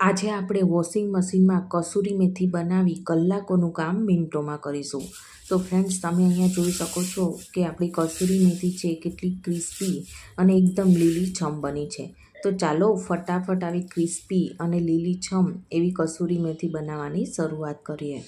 આજે આપણે વોશિંગ મશીનમાં કસૂરી મેથી બનાવી કલાકોનું કામ મિનિટોમાં કરીશું. તો ફ્રેન્ડ્સ તમે અહીંયા જોઈ શકો છો કે આપણી કસૂરી મેથી છે કેટલી ક્રિસ્પી અને એકદમ લીલીછમ બની છે. તો ચાલો ફટાફટ આવી ક્રિસ્પી અને લીલીછમ એવી કસૂરી મેથી બનાવવાની શરૂઆત કરીએ.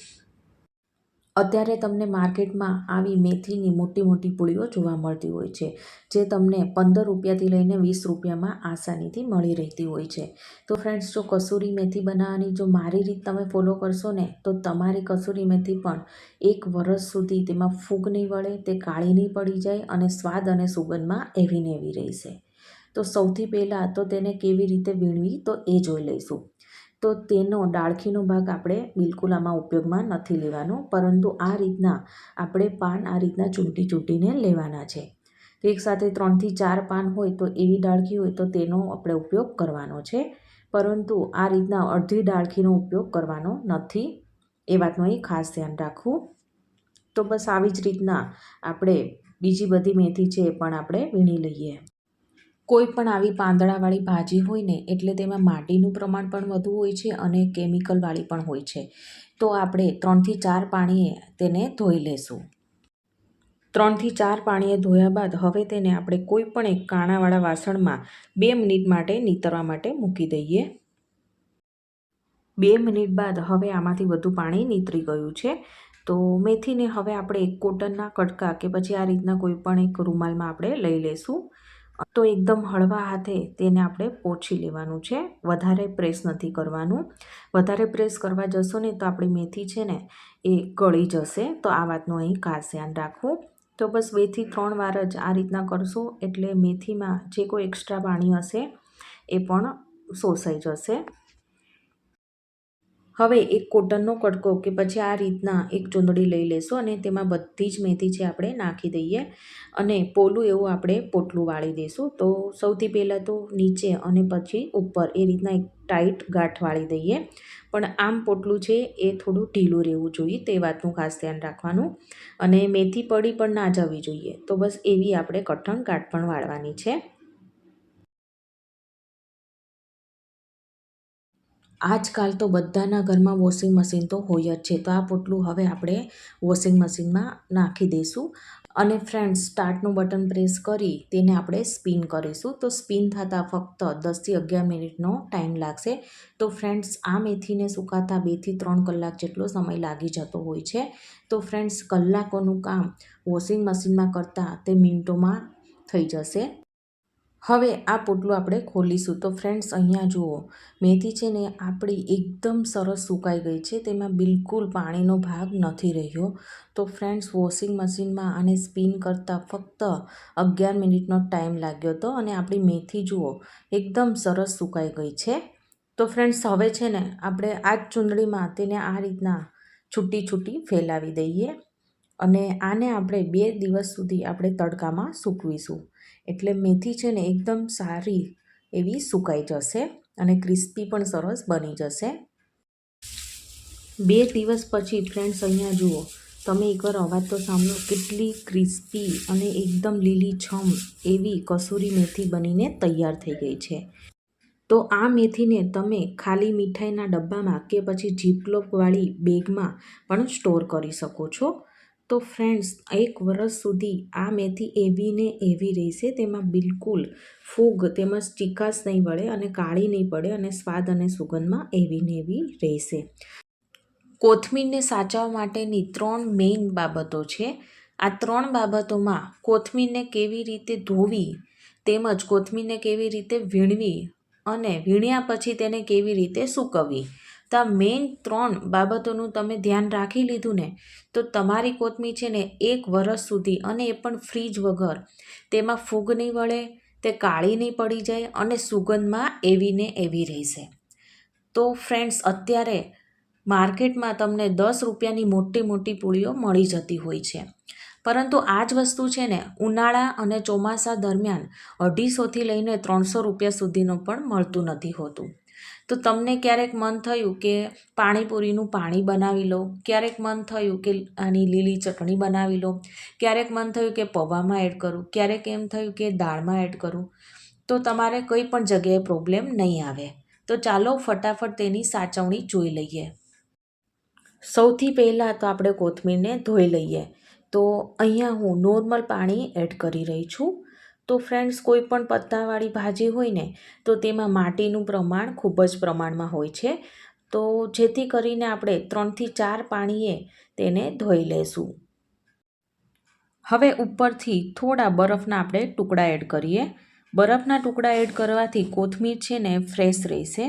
અત્યારે તમને માર્કેટમાં આવી મેથીની મોટી મોટી પૂળીઓ જોવા મળતી હોય છે, જે તમને પંદર રૂપિયાથી લઈને વીસ રૂપિયામાં આસાનીથી મળી રહેતી હોય છે. તો ફ્રેન્ડ્સ જો કસૂરી મેથી બનાવવાની જો મારી રીત તમે ફોલો કરશો ને, તો તમારી કસૂરી મેથી પણ એક વરસ સુધી તેમાં ફૂગ નહીં વળે, તે કાળી નહીં પડી જાય અને સ્વાદ અને સુગંધમાં એવી એવી રહેશે. તો સૌથી પહેલાં તો તેને કેવી રીતે વીણવી તો એ જોઈ લઈશું. તો તેનો ડાળખીનો ભાગ આપણે બિલકુલ આમાં ઉપયોગમાં નથી લેવાનો, પરંતુ આ રીતના આપણે પાન આ રીતના ચૂંટી ચૂંટીને લેવાના છે. તો એકસાથે ત્રણથી ચાર પાન હોય તો એવી ડાળખી હોય તો તેનો આપણે ઉપયોગ કરવાનો છે, પરંતુ આ રીતના અડધી ડાળખીનો ઉપયોગ કરવાનો નથી. એ વાતનું અહીં ખાસ ધ્યાન રાખવું. તો બસ આવી જ રીતના આપણે બીજી બધી મેથી છે એ પણ આપણે વીણી લઈએ. કોઈ પણ આવી પાંદડાવાળી ભાજી હોય ને, એટલે તેમાં માટીનું પ્રમાણ પણ વધુ હોય છે અને કેમિકલવાળી પણ હોય છે. તો આપણે ત્રણથી ચાર પાણીએ તેને ધોઈ લેશું. ત્રણથી ચાર પાણીએ ધોયા બાદ હવે તેને આપણે કોઈ પણ એક કાણાવાળા વાસણમાં બે મિનિટ માટે નીતરવા માટે મૂકી દઈએ. બે મિનિટ બાદ હવે આમાંથી વધુ પાણી નીતરી ગયું છે. તો મેથીને હવે આપણે એક કોટનના કટકા કે પછી આ રીતના કોઈ પણ એક રૂમાલમાં આપણે લઈ લઈશું તો એકદમ હળવા હાથે તેને આપણે પોછી લેવાનું છે. વધારે પ્રેસ નથી કરવાનું. વધારે પ્રેસ કરવા જશો ને તો આપણી મેથી છે ને એ ગળી જશે. તો આ વાતનું અહીં ખાસ ધ્યાન રાખવું. તો બસ બેથી ત્રણ વાર જ આ રીતના કરશો એટલે મેથીમાં જે કોઈ એક્સ્ટ્રા પાણી હશે એ પણ શોષાઈ જશે. હવે એક કોટનનો કટકો કે પછી આ રીતના એક ચૂંદડી લઈ લેશું અને તેમાં બધી જ મેથી છે આપણે નાખી દઈએ અને પોલું એવું આપણે પોટલું વાળી દઈશું તો સૌથી પહેલાં તો નીચે અને પછી ઉપર એ રીતના એક ટાઈટ ગાંઠ વાળી દઈએ. પણ આમ પોટલું છે એ થોડું ઢીલું રહેવું જોઈએ, તે વાતનું ખાસ ધ્યાન રાખવાનું. અને મેથી પડી પણ ના જવી જોઈએ. તો બસ એવી આપણે કઠણ ગાંઠ પણ વાળવાની છે. આજકાલ તો બધાના ઘરમાં વોશિંગ મશીન તો હોય જ છે. તો આ પોટલું હવે આપણે વોશિંગ મશીનમાં નાખી દઈશું અને ફ્રેન્ડ્સ સ્ટાર્ટનું બટન પ્રેસ કરી તેને આપણે સ્પિન કરીશું. તો સ્પિન થતાં ફક્ત દસથી અગિયાર મિનિટનો ટાઈમ લાગશે. તો ફ્રેન્ડ્સ આ મેથીને સુકાતા બેથી ત્રણ કલાક જેટલો સમય લાગી જતો હોય છે. તો ફ્રેન્ડ્સ કલાકોનું કામ વોશિંગ મશીનમાં કરતાં તે મિનિટોમાં થઈ જશે. હવે આ પોટલું આપણે ખોલીશું. તો ફ્રેન્ડ્સ અહીંયા જુઓ. મેથી છે ને આપણી એકદમ સરસ સુકાઈ ગઈ છે. તેમાં બિલકુલ પાણીનો ભાગ નથી રહ્યો. તો ફ્રેન્ડ્સ વોશિંગ મશીનમાં આને સ્પિન કરતાં ફક્ત અગિયાર મિનિટનો ટાઈમ લાગ્યો હતો અને આપણી મેથી, જુઓ, એકદમ સરસ સુકાઈ ગઈ છે. તો ફ્રેન્ડ્સ હવે છે ને આપણે આ જ ચૂંદડીમાં તેને આ રીતના છૂટી છૂટી ફેલાવી દઈએ. અને આને આપણે બે દિવસ સુધી આપણે તડકામાં સૂકવીશું. એટલે મેથી છે ને એકદમ સારી એવી સુકાઈ જશે અને ક્રિસ્પી પણ સરસ બની જશે. બે દિવસ પછી ફ્રેન્ડ્સ અહીંયા જુઓ, તમે એકવાર અવાજ તો સાંભળો, કેટલી ક્રિસ્પી અને એકદમ લીલીછમ એવી કસૂરી મેથી બનીને તૈયાર થઈ ગઈ છે. તો આ મેથીને તમે ખાલી મીઠાઈના ડબ્બામાં કે પછી જીપલોપવાળી બેગમાં પણ સ્ટોર કરી શકો છો. તો ફ્રેન્ડ્સ, એક વરસ સુધી આ મેથી એવી ને એવી રહેશે, તેમાં બિલકુલ ફૂગ, તેમજ ચીકાશ નહીં વળે અને કાળી નહીં પડે અને સ્વાદ અને સુગંધમાં એવી ને એવી રહેશે. કોથમીરને સાચવવા માટેની ત્રણ મેઇન બાબતો છે. આ ત્રણ બાબતોમાં કોથમીરને કેવી રીતે ધોવી, તેમજ કોથમીરને કેવી રીતે વીણવી અને વીણ્યા પછી તેને કેવી રીતે સૂકવવી. તો આ મેઇન ત્રણ બાબતોનું તમે ધ્યાન રાખી લીધું ને, તો તમારી કોથમીર છે ને એક વરસ સુધી અને એ પણ ફ્રીજ વગર. તેમાં ફૂગ નહીં વળે, તે કાળી નહીં પડી જાય અને સુગંધમાં એવી ને એવી રહેશે. તો ફ્રેન્ડ્સ, અત્યારે માર્કેટમાં તમને દસ રૂપિયાની મોટી મોટી પૂળીઓ મળી જતી હોય છે. પરંતુ આ જ વસ્તુ છે ને, ઉનાળા અને ચોમાસા દરમિયાન અઢીસોથી લઈને ત્રણસો રૂપિયા સુધીનું પણ મળતું નથી હોતું. તો તમને ક્યારેક મન થયું કે પાણીપુરીનું પાણી બનાવી લો? ક્યારેક મન થયું કે આની લીલી ચટણી બનાવી લો? ક્યારેક મન થયું કે પૌવામાં એડ કરું? ક્યારેક એમ થયું કે દાળમાં એડ કરું? તો તમારે કંઈ પણ જગ્યાએ પ્રોબ્લેમ નહીં આવે. તો ચાલો ફટાફટ તેની સાચવણી જોઈ લઈએ. સૌથી પહેલાં તો આપણે કોથમીરને ધોઈ લઈએ. તો અહીંયા હું નોર્મલ પાણી એડ કરી રહી છું. તો ફ્રેન્ડ્સ કોઈ પણ પત્તાવાળી ભાજી હોય ને, તો તેમાં માટીનું પ્રમાણ ખૂબ જ પ્રમાણમાં હોય છે. તો જેથી કરીને આપણે ત્રણથી ચાર પાણીએ તેને ધોઈ લેશું. હવે ઉપરથી થોડા બરફના આપણે ટુકડા એડ કરીએ. બરફના ટુકડા એડ કરવાથી કોથમીર છે ને ફ્રેશ રહેશે.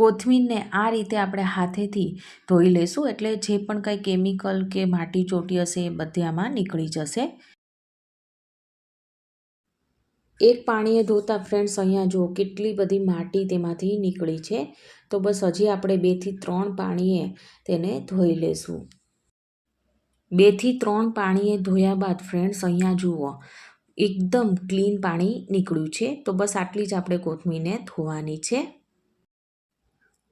કોથમીરને આ રીતે આપણે હાથેથી ધોઈ લઈશું એટલે જે પણ કંઈ કેમિકલ કે માટી ચોટી હશે એ બધી આમાં નીકળી જશે. એક પાણીએ ધોતા ફ્રેન્ડ્સ, અહીંયા જુઓ કેટલી બધી માટી તેમાંથી નીકળી છે. તો બસ હજી આપણે બેથી ત્રણ પાણીએ તેને ધોઈ લેશું બેથી ત્રણ પાણીએ ધોયા બાદ ફ્રેન્ડ્સ, અહીંયા જુઓ એકદમ ક્લીન પાણી નીકળ્યું છે. તો બસ આટલી જ આપણે કોથમીરને ધોવાની છે.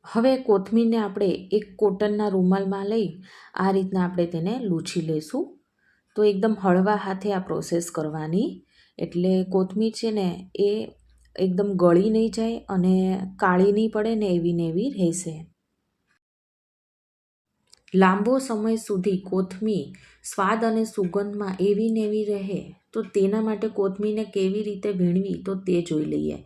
હવે કોથમીરને આપણે એક કોટનના રૂમાલમાં લઈ આ રીતના આપણે તેને લૂછી લઈશું. તો એકદમ હળવા હાથે આ પ્રોસેસ કરવાની. એટલે કોથમીર છે ને એ એકદમ ગળી નહીં જાય અને કાળી નહીં પડે ને એવી ને એવી રહેશે. લાંબો સમય સુધી કોથમીર સ્વાદ અને સુગંધમાં એવી ને એવી રહે, તો તેના માટે કોથમીરને કેવી રીતે વીણવી તો તે જોઈ લઈએ.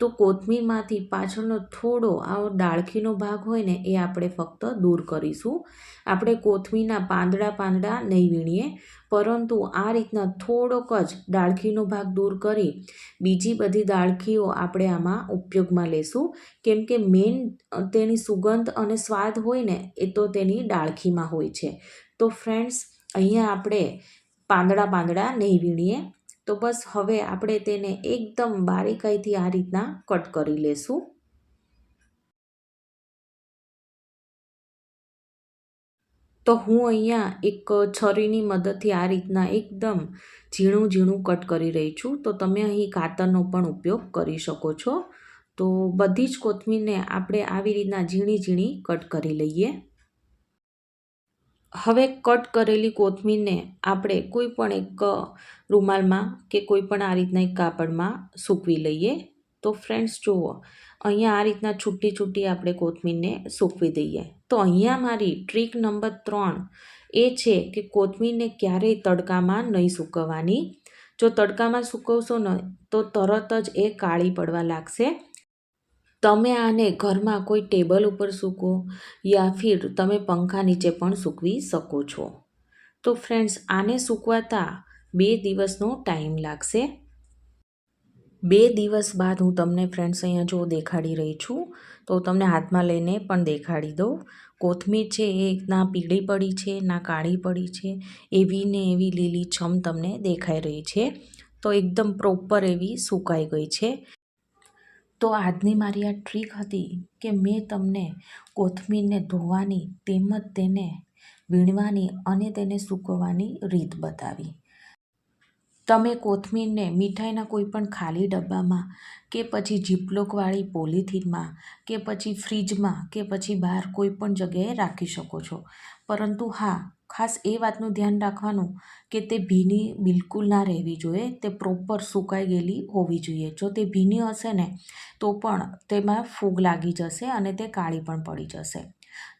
તો કોથમીરમાંથી પાછળનો થોડો આવો ડાળખીનો ભાગ હોય ને, એ આપણે ફક્ત દૂર કરીશું. આપણે કોથમીરના પાંદડા પાંદડા નહીં વીણીએ, પરંતુ આ રીતના થોડોક જ ડાળખીનો ભાગ દૂર કરી બીજી બધી ડાળખીઓ આપણે આમાં ઉપયોગમાં લેશું. કેમ કે મેઇન તેની સુગંધ અને સ્વાદ હોય ને, એ તો તેની ડાળખીમાં હોય છે. તો ફ્રેન્ડ્સ, અહીંયા આપણે પાંદડા પાંદડા નહીં વીણીએ. તો બસ હવે આપણે તેને એકદમ બારીકાઈથી આ રીતના કટ કરી લેશું. તો હું અહીંયા એક છરીની મદદથી આ રીતના એકદમ ઝીણું ઝીણું કટ કરી રહી છું. તો તમે અહીં કાતરનો પણ ઉપયોગ કરી શકો છો. તો બધી જ કોથમીરને આપણે આવી રીતના ઝીણી ઝીણી કટ કરી લઈએ. હવે કટ કરેલી કોથમીરને આપણે કોઈ પણ એક રૂમાલમાં કે કોઈ પણ આ રીતના એક કાપડમાં સૂકવી લઈએ. તો ફ્રેન્ડ્સ, જુઓ, અહીંયા આ રીતના છૂટી છૂટી આપણે કોથમીરને સૂકવી દઈએ. તો અહીંયા મારી ટ્રીક નંબર ત્રણ એ છે કે કોથમીરને ક્યારેય તડકામાં નહીં સૂકવવાની. જો તડકામાં સૂકવશો ને, તો તરત જ એ કાળી પડવા લાગશે. તમે આને ઘરમાં કોઈ ટેબલ ઉપર સૂકો યા ફિર તમે પંખા નીચે પણ સૂકવી શકો છો. તો ફ્રેન્ડ્સ, આને સૂકવાતા બે દિવસનો ટાઈમ લાગશે. બે દિવસ બાદ હું તમને ફ્રેન્ડ્સ અહીંયા જો દેખાડી રહી છું, તો તમને હાથમાં લઈને પણ દેખાડી દઉં. કોથમીર છે એ ના પીળી પડી છે, ના કાળી પડી છે, એવી ને એવી લીલી છમ તમને દેખાઈ રહી છે. તો એકદમ પ્રોપર એવી સુકાઈ ગઈ છે. તો આજની મારી આ ટ્રીક હતી કે મેં તમને કોથમીરને ધોવાની તેમજ તેને વીણવાની અને તેને સૂકવવાની રીત બતાવી. તમે કોથમીરને મીઠાઈના કોઈપણ ખાલી ડબ્બામાં કે પછી જીપલોકવાળી પોલિથીનમાં કે પછી ફ્રીજમાં કે પછી બહાર કોઈપણ જગ્યાએ રાખી શકો છો. પરંતુ હા ખાસ એ વાતનું ધ્યાન રાખવાનું કે તે ભીની બિલકુલ ના રહેવી જોઈએ, તે પ્રોપર સુકાઈ ગયેલી હોવી જોઈએ. જો તે ભીની હશે ને, તો પણ તેમાં ફૂગ લાગી જશે અને તે કાળી પણ પડી જશે.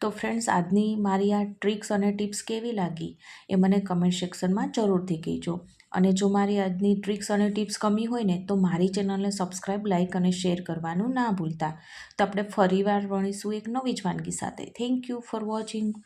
તો ફ્રેન્ડ્સ આજની મારી આ ટ્રિક્સ અને ટિપ્સ કેવી લાગી એ મને કમેન્ટ સેક્શનમાં જરૂરથી કહેજો. અને જો મારી આજની ટ્રિક્સ અને ટિપ્સ કમી હોય ને, તો મારી ચેનલને સબસ્ક્રાઈબ લાઇક અને શેર કરવાનું ના ભૂલતા. તો આપણે ફરીવાર વણીશું એક નવી જ વાનગી સાથે. Thank you for watching